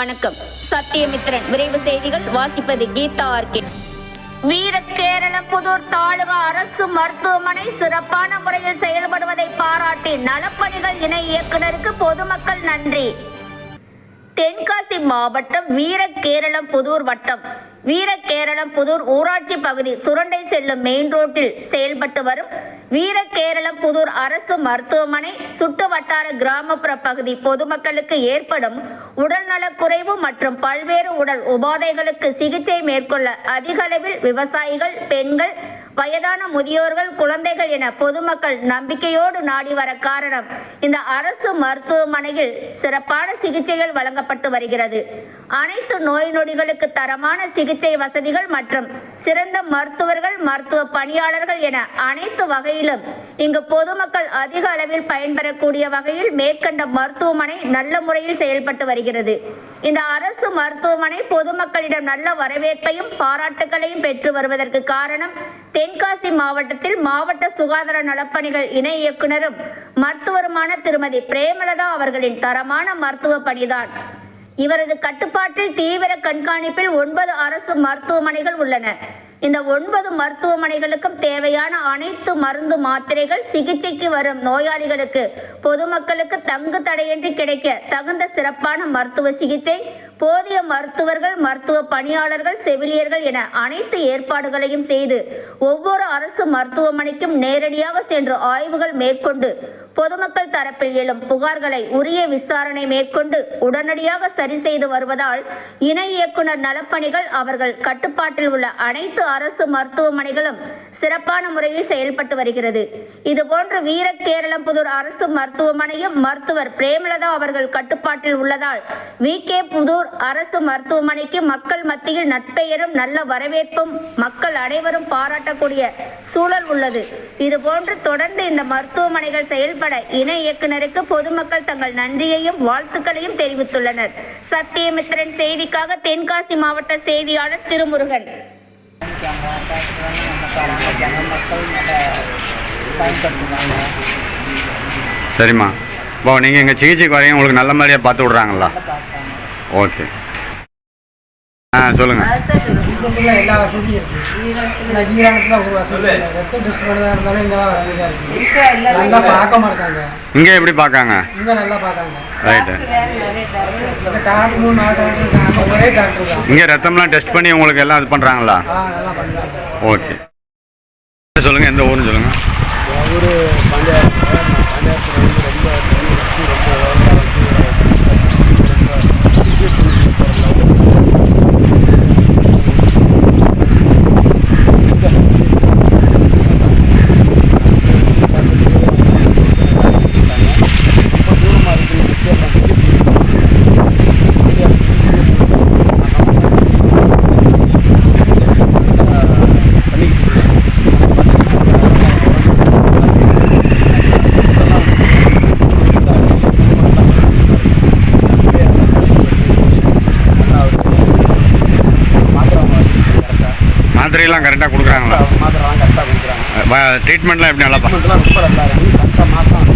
வணக்கம். சத்தியமித்ரன் விரைவு செய்திகள் வாசிப்பது கீதா ஆர்கிட் வீரகேரளம்புதூர் தாலுகா அரசு மருத்துவமனை சிறப்பான முறையில் செயல்படுவதை பாராட்டி நலப்பணிகள் இணை இயக்குனருக்கு பொதுமக்கள் நன்றி. தென்காசி மாவட்டம் வீரகேரளம் புதூர் வட்டம். வீரகேரளம் புதூர் ஊராட்சி பகுதி சுரண்டை செல்லும் மெயின் ரோட்டில் செயல்பட்டு வரும். வீரகேரளம் புதூர் அரசு மருத்துவமனை சுட்டு வட்டார கிராமப்புற பகுதி பொதுமக்களுக்கு ஏற்படும் உடல்நலக்குறைவு மற்றும் பல்வேறு உடல் உபாதைகளுக்கு சிகிச்சை மேற்கொள்ள அதிகளவில் விவசாயிகள் பெண்கள் வயதான முதியோர்கள் குழந்தைகள் என பொதுமக்கள் நம்பிக்கையோடு நாடி வர காரணம் இந்த அரசு மருத்துவமனையில் சிறப்பான சிகிச்சைகள் வழங்கப்பட்டு வருகிறது. அனைத்து நோய் நொடிகளுக்கு தரமான சிகிச்சை வசதிகள் மற்றும் சிறந்த மருத்துவர்கள் மருத்துவ பணியாளர்கள் என அனைத்து வகையிலும் இங்கு பொதுமக்கள் அதிக அளவில் பயன்பெறக்கூடிய வகையில் மேற்கண்ட மருத்துவமனை நல்ல முறையில் செயல்பட்டு வருகிறது. இந்த அரசு மருத்துவமனை பொதுமக்களிடம் நல்ல வரவேற்பையும் பாராட்டுகளையும் பெற்று வருவதற்கு காரணம் தென்காசி மாவட்டத்தில் மாவட்ட சுகாதார நலப்பணிகள் இணை இயக்குனரும் மருத்துவருமான திருமதி பிரேமலதா அவர்களின் தரமான மருத்துவ பணிதான். இவரது கட்டுப்பாட்டில் தீவிர கண்காணிப்பில் ஒன்பது அரசு மருத்துவமனைகள் உள்ளன. இந்த ஒன்பது மருத்துவமனைகளுக்கும் தேவையான அனைத்து மருந்து மாத்திரைகள் சிகிச்சைக்கு வரும் நோயாளிகளுக்கு பொதுமக்களுக்கு தங்கு தடையின்றி கிடைக்க தகுந்த சிறப்பான மருத்துவ சிகிச்சை போதிய மருத்துவர்கள் மருத்துவ பணியாளர்கள் செவிலியர்கள் என அனைத்து ஏற்பாடுகளையும் செய்து ஒவ்வொரு அரசு மருத்துவமனைக்கும் நேரடியாக சென்று ஆய்வுகள் மேற்கொண்டு பொதுமக்கள் தரப்பில் எழும் புகார்களை உரிய விசாரணை மேற்கொண்டு உடனடியாக சரி செய்து வருவதால் இணை இயக்குனர் நலப்பணிகள் அவர்கள் கட்டுப்பாட்டில் உள்ள அனைத்து அரசு மருத்துவமனைகளும் சிறப்பான முறையில் செயல்பட்டு வருகிறது. இதுபோன்று வீரகேரளம்புதூர் அரசு மருத்துவமனையும் மருத்துவர் பிரேமலதா அவர்கள் கட்டுப்பாட்டில் உள்ளதால் வி கே புதூர் அரசு மருத்துவமனைக்கு மக்கள் மத்தியில் நட்பெயரும் நல்ல வரவேற்பும் மக்கள் அனைவரும் பாராட்டக்கூடிய சூழல் உள்ளது. இதுபோன்று தொடர்ந்து இந்த மருத்துவமனைகள் செயல்பட இணை இயக்குனருக்கு பொதுமக்கள் தங்கள் நன்றியையும் வாழ்த்துக்களையும் தெரிவித்துள்ளனர். சத்தியமித்திரன் செய்திக்காக தென்காசி மாவட்ட செய்தியாளர் திருமுருகன். சரிம்மா. இப்போ நீங்கள் எங்கள் சிகிச்சைக்கு வரீங்க உங்களுக்கு நல்ல மாதிரியாக பார்த்து விட்றாங்களா? ஓகே. ஆ எல்லா வசதியும் ஒரு வசதி டெஸ்ட் இருந்தாலும் இங்கே தான் நல்லா பார்க்க மாட்டாங்க. இங்கே எப்படி பார்க்காங்க? இங்கே நல்லா ஒரே டாக்டர் தான். இங்கே ரத்தம்லாம் டெஸ்ட் பண்ணி உங்களுக்கு எல்லாம் இது பண்ணுறாங்க ஓகே சொல்லுங்கள் எந்த மாத்திரையெல்லாம் கரெக்டாக கொடுக்குறாங்களா? மாத்திரலாம் கரெக்டாக கொடுக்குறாங்க. ட்ரீட்மெண்ட்லாம் எப்படி நல்லா பா ட்ரீட்மெண்ட்லாம் ரொம்ப நல்லா இருக்குது கரெக்டாக மாதம்